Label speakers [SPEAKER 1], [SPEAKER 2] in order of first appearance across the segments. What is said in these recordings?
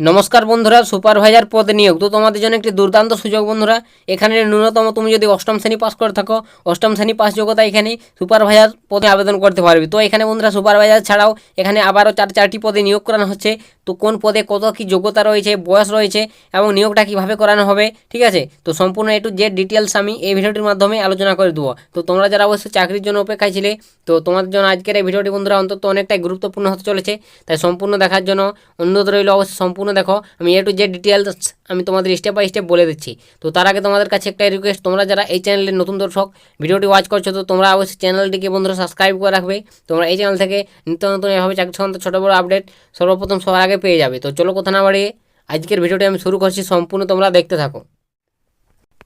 [SPEAKER 1] নমস্কার বন্ধুরা, সুপারভাইজার পদে নিয়োগ। তো তোমাদের জন্য একটি দুর্দান্ত সুযোগ বন্ধুরা এখানে ন্যূনতম তুমি যদি অষ্টম শ্রেণি পাস করে থাকো, অষ্টম শ্রেণি পাস যোগ্যতা এখানে সুপারভাইজার পদে আবেদন করতে পারবে। তো এখানে বন্ধুরা, সুপারভাইজার ছাড়াও এখানে আবারও চার, চারটি পদে নিয়োগ করানো হচ্ছে। তো কোন পদে কত কি যোগ্যতা রয়েছে, বয়স রয়েছে এবং নিয়োগটা কীভাবে করানো হবে, ঠিক আছে? তো সম্পূর্ণ একটু যে ডিটেলস আমি এই ভিডিওটির মাধ্যমে আলোচনা করে দেবো। তো তোমরা যারা অবশ্যই চাকরির জন্য অপেক্ষায় ছিলে, তো তোমাদের জন্য আজকের এই ভিডিওটি বন্ধুরা অন্তত অনেকটাই গুরুত্বপূর্ণ হতে চলেছে। তাই সম্পূর্ণ দেখার জন্য অনুরোধ রইল, অবশ্যই সম্পূর্ণ দেখো। আমি এ যে ডিটেলস আমি তোমাদের স্টেপ বাই স্টেপ বলে দিচ্ছি। তো তার আগে তোমাদের কাছে একটা রিকোয়েস্ট তোমরা যারা এই চ্যানেলের নতুন দর্শক, ভিডিওটি ওয়াচ করছ, তো তোমরা অবশ্যই চ্যানেলটিকে বন্ধুরা সাবস্ক্রাইব করে রাখবে। তোমরা এই চ্যানেল থেকে নিত্য নতুন এভাবে চাকরি সংক্রান্ত ছোটো বড়ো আপডেট সর্বপ্রথম সবার আগে পেয়ে যাবে। তো চলো কথা না বাড়িয়ে আজকের ভিডিওটি আমি শুরু করছি, সম্পূর্ণ তোমরা দেখতে থাকো।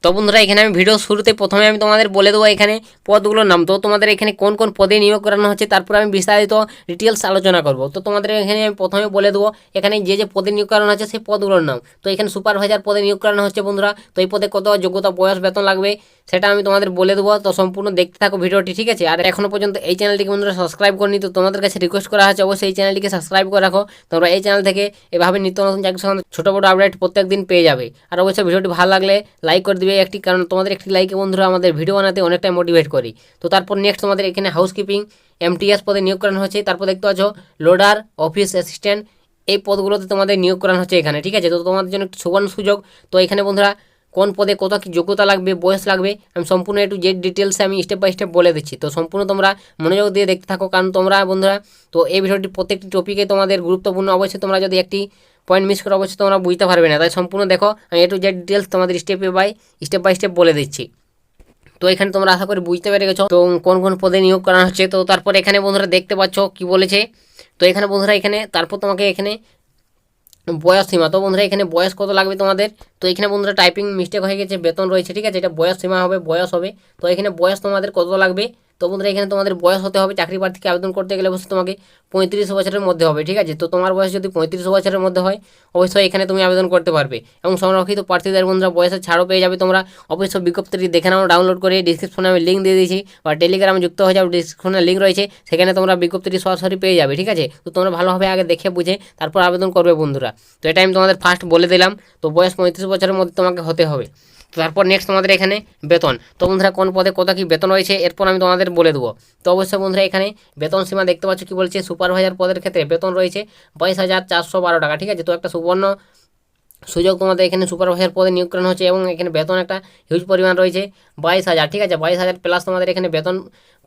[SPEAKER 1] তো বন্ধুরা, এখানে আমি ভিডিও শুরুতে প্রথমে আমি তোমাদের বলে দেবো এখানে পদগুলোর নাম। তো তোমাদের এখানে কোন কোন পদে নিয়োগ করানো হচ্ছে, তারপর আমি বিস্তারিত ডিটেলস আলোচনা করব। তো তোমাদের এখানে আমি প্রথমে বলে দেবো, এখানে যে যে পদে নিয়োগ করানো হচ্ছে, সেই পদগুলোর নাম। তো এখানে সুপারভাইজার পদে নিয়োগ করানো হচ্ছে বন্ধুরা, তো এই পদে কত যোগ্যতা, বয়স, বেতন লাগবে, সেটা আমি তোমাদের বলে দেবো। তো সম্পূর্ণ দেখতে থাকো ভিডিওটি, ঠিক আছে? আর এখনও পর্যন্ত এই চ্যানেলটিকে বন্ধুরা সাবস্ক্রাইব করিনি, তো তোমাদের কাছে রিকোয়েস্ট করা হচ্ছে, অবশ্যই এই চ্যানেলটিকে সাবস্ক্রাইব করে রাখো। তোমরা এই চ্যানেল থেকে এভাবে নিত্য নতুন চাকরি ছোটো বড়ো আপডেট প্রত্যেক দিন পেয়ে যাবে। আর অবশ্যই ভিডিওটি ভালো লাগলে লাইক করে দিবে। একটি, কারণ তোমাদের একটি লাইকে বন্ধুরা আমাদের ভিডিও বানাতে অনেকটাই মোটিভেট করি। তো তারপর নেক্সট তোমাদের এখানে হাউসকিপিং এমটিএস পদে নিয়োগ করানো হচ্ছে। তারপর দেখতে পাচ্ছ লোডার অফিস অ্যাসিস্ট্যান্ট এই পদগুলোতে তোমাদের নিয়োগ করানো হচ্ছে এখানে, ঠিক আছে? তো তোমাদের জন্য একটি সুবর্ণ সুযোগ। তো এখানে বন্ধুরা কোন পদে কত কি যোগ্যতা লাগবে, বয়স লাগবে, আমি সম্পূর্ণ একটু যে ডিটেলসে আমি স্টেপ বাই স্টেপ বলে দিচ্ছি। তো সম্পূর্ণ তোমরা মনোযোগ দিয়ে দেখতে থাকো, কারণ তোমরা বন্ধুরা, তো এই ভিডিওটি প্রত্যেকটি টপিকে তোমাদের গুরুত্বপূর্ণ। অবশ্যই তোমরা যদি একটি পয়েন্ট মিস করে, অবশ্যই তোমরা বুঝতে পারবে না। তাই সম্পূর্ণ দেখো, আমি একটু যে ডিটেলস তোমাদের স্টেপে বাই স্টেপ বাই স্টেপ বলে দিচ্ছি। তো এখানে তোমরা আশা করি বুঝতে পেরে গেছো, তো কোন কোন পদে নিয়োগ করা হচ্ছে। তো তারপর এখানে বন্ধুরা দেখতে পাচ্ছ কি বলেছে। তো এখানে বন্ধুরা এখানে, তারপর তোমাকে এখানে বয়স সীমা। তো বন্ধুরা, এখানে বয়স কত লাগবে তোমাদের? তো এখানে বন্ধুরা টাইপিং মিস্টেক হয়ে গেছে, বেতন রয়েছে, ঠিক আছে? এটা বয়স সীমা হবে, বয়স হবে। তো এখানে বয়স তোমাদের কত লাগবে? তো বন্ধুরা, এখানে তোমাদের বয়স হতে হবে, চাকরি প্রার্থীকে আবেদন করতে গেলে অবশ্যই তোমাকে পঁয়ত্রিশ বছরের মধ্যে হবে, ঠিক আছে? তো তোমার বয়স যদি পঁয়ত্রিশ বছরের মধ্যে হয়, অবশ্যই এখানে তুমি আবেদন করতে পারবে। এবং সংরক্ষিত প্রার্থীদের বন্ধুরা, বয়সের ছাড়ও পেয়ে যাবে তোমরা। অবশ্যই বিজ্ঞপ্তিটি দেখে নাও, ডাউনলোড করে ডিসক্রিপশনে আমি লিঙ্ক দিয়ে দিয়েছি বা টেলিগ্রামে যুক্ত হয়ে যাও ডিসক্রিপশনে লিঙ্ক রয়েছে, সেখানে তোমরা বিজ্ঞপ্তিটি সরাসরি পেয়ে যাবে, ঠিক আছে? তো তোমরা ভালোভাবে আগে দেখে বুঝে তারপর আবেদন করবে বন্ধুরা। তো এটা আমি তোমাদের ফার্স্ট বলে দিলাম, তো বয়স পঁয়ত্রিশ বছরের মধ্যে তোমাকে হতে হবে। তারপর নেক্সট তোমাদের এখানে বেতন। তো বন্ধুরা, কোন পদে কত কী বেতন রয়েছে, এরপর আমি তোমাদের বলে দেবো। তো অবশ্যই বন্ধুরা, এখানে বেতন সীমা দেখতে পাচ্ছ কি বলছে, সুপারভাইজার পদের ক্ষেত্রে বেতন রয়েছে বাইশ হাজার চারশো বারো টাকা, ঠিক আছে? তো একটা সুবর্ণ সুযোগ তোমাদের এখানে সুপারভাইজার পদে নিয়োগ করানো হচ্ছে এবং এখানে বেতন একটা হিউজ পরিমাণ রয়েছে। বাইশ হাজার, ঠিক আছে? বাইশ হাজার প্লাস তোমাদের এখানে বেতন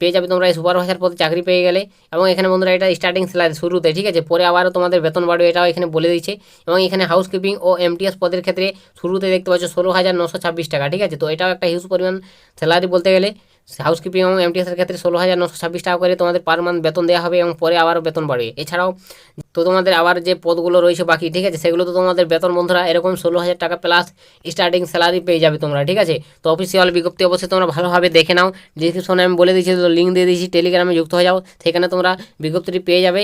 [SPEAKER 1] পেয়ে যাবে তোমরা এই সুপারভাইজার পদে চাকরি পেয়ে গেলে। এবং এখানে বন্ধুরা এটা স্টার্টিং স্যালারি শুরুতে, ঠিক আছে? পরে আবারও তোমাদের বেতন বাড়বে, এটাও এখানে বলে দিচ্ছে। এবং এখানে হাউসকিপিং ও এমটিএস পদের ক্ষেত্রে শুরুতে দেখতে পাচ্ছ ষোলো হাজার নশো ছাব্বিশ টাকা, ঠিক আছে? তো এটাও একটা হিউজ পরিমাণ স্যালারি বলতে গেলে। হাউসকিপিং এবং এমটিএসের ক্ষেত্রে ষোলো হাজার নশো ছাব্বিশ টাকা করে তোমাদের পার মান্থ বেতন দেওয়া হবে এবং পরে আবারও বেতন বাড়বে এছাড়াও তো তোমাদের আবার যে পদগুলো রয়েছে বাকি, ঠিক আছে? সেগুলো তো তোমাদের বেতন বন্ধুরা এরকম ষোলো হাজার টাকা প্লাস স্টার্টিং স্যালারি পেয়ে যাবে তোমরা, ঠিক আছে? তো অফিসিয়াল বিজ্ঞপ্তি অবশ্যই তোমরা ভালোভাবে দেখে নাও। ডিসক্রিপশনে আমি বলে দিয়েছি, তো লিঙ্ক দিয়ে দিয়েছি টেলিগ্রামে যুক্ত হয়ে যাও, সেখানে তোমরা বিজ্ঞপ্তিটি পেয়ে যাবে।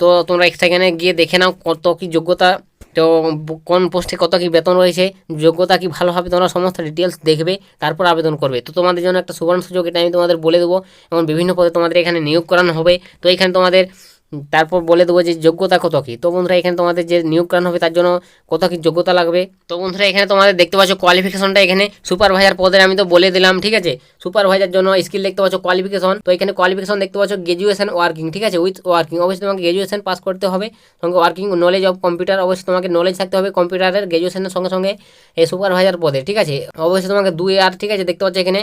[SPEAKER 1] তো তোমরা সেখানে গিয়ে দেখে নাও কত কী যোগ্যতা তো কোন পোস্টে কত কি বেতন রয়েছে, যোগ্যতা কি ভালোভাবে তোমরা সমস্ত ডিটেলস দেখবে, তারপর আবেদন করবে। তো তোমাদের জন্য একটা সুবর্ণ সুযোগ এটা আমি তোমাদের বলে দেবো। এবং বিভিন্ন পদে তোমাদের এখানে নিয়োগ করানো হবে। তো এখানে তোমাদের তারপর বলে দেবো যে যোগ্যতা কত কি? তো বন্ধুরা, এখানে তোমাদের যে নিয়োগ করানো হবে, তার জন্য কত কি যোগ্যতা লাগবে? তো বন্ধুরা, এখানে তোমাদের দেখতে পাচ্ছ কোয়ালিফিকেশনটা এখানে সুপারভাইজার পদের, আমি তো বলে দিলাম, ঠিক আছে? সুপারভাইজার জন্য স্কিল দেখতে পাচ্ছ কোয়ালিফিকেশন তো এখানে কোয়ালিফিকেশন দেখতে পাচ্ছ গ্রাজুয়েশন ওয়ার্কিং ঠিক আছে? উইথ ওয়ার্কিং অবশ্যই তোমাকে গ্রাজুয়েশন পাস করতে হবে। সঙ্গে ওয়ার্কিং নলেজ অফ কম্পিউটার অবশ্যই তোমাকে নলেজ থাকতে হবে কম্পিউটারের গ্রাজুয়েশনের সঙ্গে সঙ্গে, এই সুপারভাইজার পদে, ঠিক আছে? অবশ্যই তোমাকে দুই আর, ঠিক আছে? দেখতে পাচ্ছ এখানে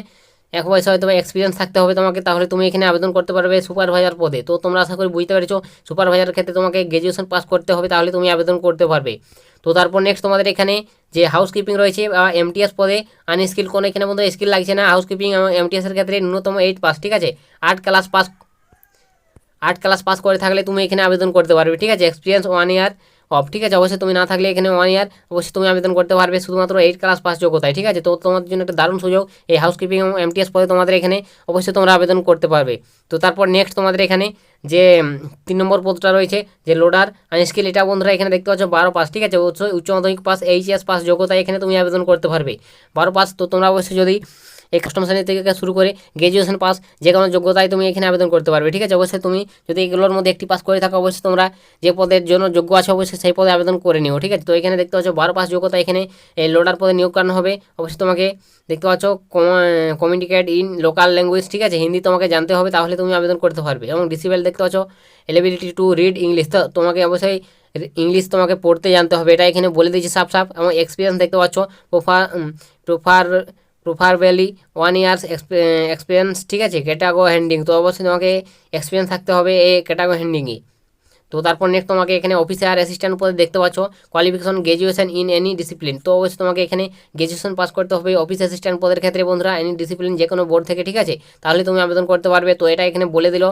[SPEAKER 1] এক বয়সে হয়তো এক্সপিরিয়েন্স থাকতে হবে তোমাকে, তাহলে তুমি এখানে আবেদন করতে পারবে সুপারভাইজার পদে। তো তোমরা আশা করি বুঝতে পেরেছ সুপারভাইজারের ক্ষেত্রে তোমাকে গ্র্যাজুয়েশন পাস করতে হবে, তাহলে তুমি আবেদন করতে পারবে। তো তারপর নেক্সট তোমাদের এখানে যে হাউসকিপিং রয়েছে বা এমটিএস পদে আনস্কিল কোনো এখানে মধ্যে স্কিল লাগছে না হাউসকিপিং এবং এমটিএসের ক্ষেত্রে ন্যূনতম এইট পাস ঠিক আছে? আট ক্লাস পাস আট ক্লাস পাস করে থাকলে তুমি এখানে আবেদন করতে পারবে, ঠিক আছে? এক্সপিরিয়েন্স ওয়ান ইয়ার অফ, ঠিক আছে? অবশ্যই তুমি না থাকলে এখানে ওয়ান ইয়ার অবশ্যই তুমি আবেদন করতে পারবে। শুধুমাত্র এইট ক্লাস পাস যোগ্যতায় ঠিক আছে? তো তোমাদের জন্য একটা দারুণ সুযোগ, এই হাউসকিপিং এবং এমটিএস পদে তোমাদের এখানে অবশ্যই তোমরা আবেদন করতে পারবে। তো তারপর নেক্সট তোমাদের এখানে যে তিন নম্বর পদটা রয়েছে, যে লোডার আনস্কিল এটা বন্ধুরা এখানে দেখতে পাচ্ছ, বারো পাস ঠিক আছে? উচ্চ মাধ্যমিক পাস এইচএস পাস যোগ্যতায় এখানে তুমি আবেদন করতে পারবে। বারো পাস তো তোমরা অবশ্যই যদি এই অষ্টম শ্রেণি থেকে শুরু করে গ্র্যাজুয়েশন পাস যে কোনো যোগ্যতায় তুমি এখানে আবেদন করতে পারবে, ঠিক আছে? অবশ্যই তুমি যদি এগুলোর মধ্যে একটি পাস করে থাকো, অবশ্যই তোমরা যে পদের জন্য যোগ্য আছে, অবশ্যই সেই পদে আবেদন করে নিও, ঠিক আছে? তো এখানে দেখতে পাচ্ছ বারো পাস যোগ্যতা এখানে এই লোডার পদে নিয়োগ করানো হবে। অবশ্যই তোমাকে দেখতে পাচ্ছ কমিউনিকেট ইন লোকাল ল্যাঙ্গুয়েজ ঠিক আছে? হিন্দি তোমাকে জানতে হবে, তাহলে তুমি আবেদন করতে পারবে। এবং ডিসিবেল দেখতে পাচ্ছ এলিবিলিটি টু রিড ইংলিশ তো তোমাকে অবশ্যই ইংলিশ তোমাকে পড়তে জানতে হবে। এটা এখানে বলে দিয়েছি সাফ সাফ। এবং এক্সপিরিয়েন্স দেখতে পাচ্ছ প্রোফার প্রোফার প্রোফারবেলি ওয়ান ইয়ার্স এক্সপিরিয়েন্স ঠিক আছে? ক্যাটাগো হ্যান্ডিং তো অবশ্যই তোমাকে এক্সপিরিয়েন্স থাকতে হবে এই ক্যাটাগো হ্যান্ডিংয়ে তো তারপর নেক্সট তোমাকে এখানে অফিসার অ্যাসিস্ট্যান্ট পদে দেখতে পাচ্ছ। Qualification graduation in any discipline তো অবশ্যই তোমাকে এখানে গ্র্যাজুয়েশন পাস করতে হবে অফিস অ্যাসিস্ট্যান্ট পদের ক্ষেত্রে বন্ধুরা এনি ডিসিপ্লিন যে কোনো বোর্ড থেকে, ঠিক আছে? তাহলে তুমি আবেদন করতে পারবে। তো এটা এখানে বলে দিল।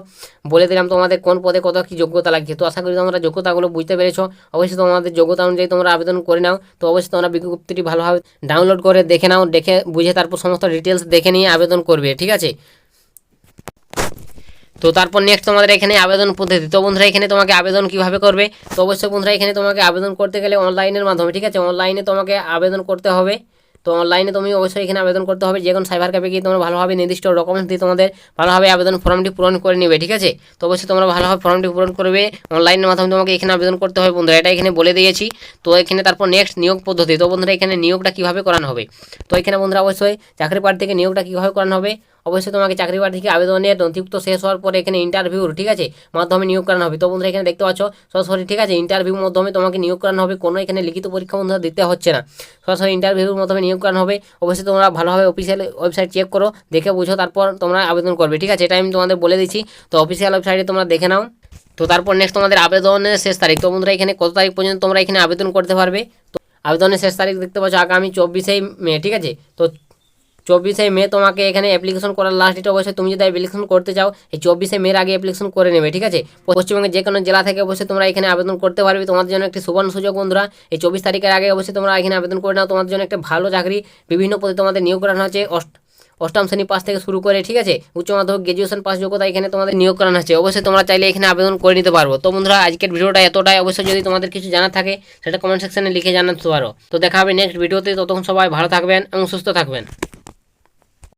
[SPEAKER 1] বলে দিলাম তোমাদের কোন পদে কত কী যোগ্যতা লাগছে। তো আশা করি তোমরা যোগ্যতাগুলো বুঝতে পেরেছ। অবশ্যই তোমাদের যোগ্যতা অনুযায়ী তোমরা আবেদন করে নাও। তো অবশ্যই তোমরা বিজ্ঞপ্তিটি ভালোভাবে ডাউনলোড করে দেখে নাও। দেখে বুঝে তারপর সমস্ত ডিটেলস দেখে নিয়ে আবেদন করবে, ঠিক আছে? তো তারপর নেক্সট তোমাদের এখানে আবেদন পদ্ধতি। তো বন্ধুরা, এখানে তোমাকে আবেদন কীভাবে করবে? তো অবশ্যই বন্ধুরা, এখানে তোমাকে আবেদন করতে গেলে অনলাইনের মাধ্যমে, ঠিক আছে? অনলাইনে তোমাকে আবেদন করতে হবে। তো অনলাইনে তুমি অবশ্যই এখানে আবেদন করতে হবে। যে কোনো সাইবার ক্যাফে গিয়ে তোমরা ভালোভাবে নির্দিষ্ট ডকুমেন্টস দিয়ে তোমাদের ভালোভাবে আবেদন ফর্মটি পূরণ করে নেবে, ঠিক আছে? তো অবশ্যই তোমরা ভালোভাবে ফর্মটি পূরণ করবে। অনলাইনের মাধ্যমে তোমাকে এখানে আবেদন করতে হবে বন্ধুরা, এটা এখানে বলে দিয়েছি। তো এখানে তারপর নেক্সট নিয়োগ পদ্ধতি। তো বন্ধুরা, এখানে নিয়োগটা কীভাবে করানো হবে? তো এখানে বন্ধুরা, অবশ্যই চাকরি থেকে নিয়োগটা কীভাবে করানো হবে? অবশ্যই তোমাকে চাকরি প্রার্থীকে আবেদনের নথিভুক্ত শেষ হওয়ার পরে এখানে ইন্টারভিউর ঠিক আছে? মাধ্যমে নিয়োগ করানো হবে। তো বন্ধুরা, এখানে দেখতে পাচ্ছ, সরাসরি, ঠিক আছে? ইন্টারভিউর মাধ্যমে তোমাকে নিয়োগ করানো হবে। কোনো এখানে লিখিত পরীক্ষা বন্ধুরা দিতে হচ্ছে না। সরাসরি ইন্টারভিউর মাধ্যমে নিয়োগ করানো হবে। অবশ্যই তোমরা ভালোভাবে অফিসিয়াল ওয়েবসাইট চেক করো, দেখে বুঝো, তারপর তোমরা আবেদন করবে, ঠিক আছে? এটা আমি তোমাদের বলে দিচ্ছি। তো অফিসিয়াল ওয়েবসাইটে তোমরা দেখে নাও। তো তারপর নেক্সট তোমাদের আবেদনের শেষ তারিখ। তো বন্ধুরা, এখানে কত তারিখ পর্যন্ত তোমরা এখানে আবেদন করতে পারবে? তো আবেদনের শেষ তারিখ দেখতে পাচ্ছ, আগামী চব্বিশেই মে, ঠিক আছে? তো চব্বিশে মে তোমাকে এখানে অ্যাপ্লিকেশন করার লাস্ট ডেট অবশ্যই তুমি যদি অ্যাপ্লিকেশন করতে চাও, এই চব্বিশে মের আগে অ্যাপ্লিকেশন করে নেবে, ঠিক আছে? পশ্চিমবঙ্গের যে কোনো জেলা থেকে অবশ্যই তোমরা এখানে আবেদন করতে পারবে। তোমাদের জন্য একটি সুবর্ণ সুযোগ, বন্ধুরা। এই চব্বিশ তারিখের আগে অবশ্যই তোমরা এখানে আবেদন করে নাও। তোমাদের জন্য একটা ভালো চাকরি। বিভিন্ন পদে তোমাদের নিয়োগ করানো হচ্ছে অষ্ট অষ্টম শ্রেণি পাস থেকে শুরু করে, ঠিক আছে? উচ্চ মাধ্যমিক গ্র্যাজুয়েশন পাস যোগ্যতা এখানে তোমাদের নিয়োগ করানো হচ্ছে অবশ্যই তোমরা চাইলে এখানে আবেদন করে নিতে পারব তো, বন্ধুরা, আজকের ভিডিওটা এতটাই। অবশ্যই যদি তোমাদের কিছু জানা থাকে, সেটা কমেন্ট সেকশনে লিখে জানাতে পারো। তো, দেখা হবে নেক্সট ভিডিওতে ততক্ষণ সবাই ভালো থাকবেন এবং সুস্থ থাকবেন।